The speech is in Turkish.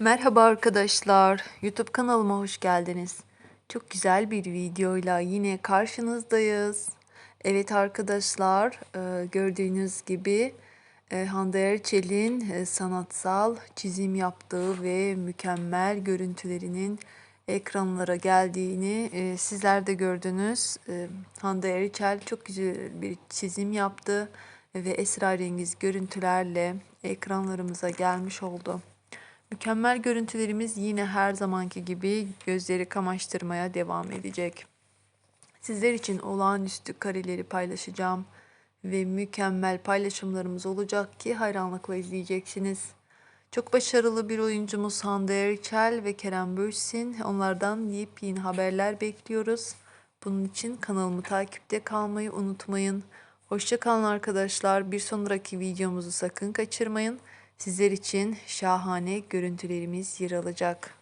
Merhaba arkadaşlar. YouTube kanalıma hoş geldiniz. Çok güzel bir videoyla yine karşınızdayız. Evet arkadaşlar, e, gördüğünüz gibi e, Hande Erçel'in e, sanatsal çizim yaptığı ve mükemmel görüntülerinin ekranlara geldiğini sizler de gördünüz. Hande Erçel çok güzel bir çizim yaptı ve esrarengiz görüntülerle ekranlarımıza gelmiş oldu. Mükemmel görüntülerimiz yine her zamanki gibi gözleri kamaştırmaya devam edecek. Sizler için olağanüstü kareleri paylaşacağım ve mükemmel paylaşımlarımız olacak ki hayranlıkla izleyeceksiniz. Çok başarılı bir oyuncumuz Hande Erçel ve Kerem Bürsin. Onlardan yepyeni haberler bekliyoruz. Bunun için kanalımı takipte kalmayı unutmayın. Hoşçakalın arkadaşlar. Bir sonraki videomuzu sakın kaçırmayın. Sizler için şahane görüntülerimiz yer alacak.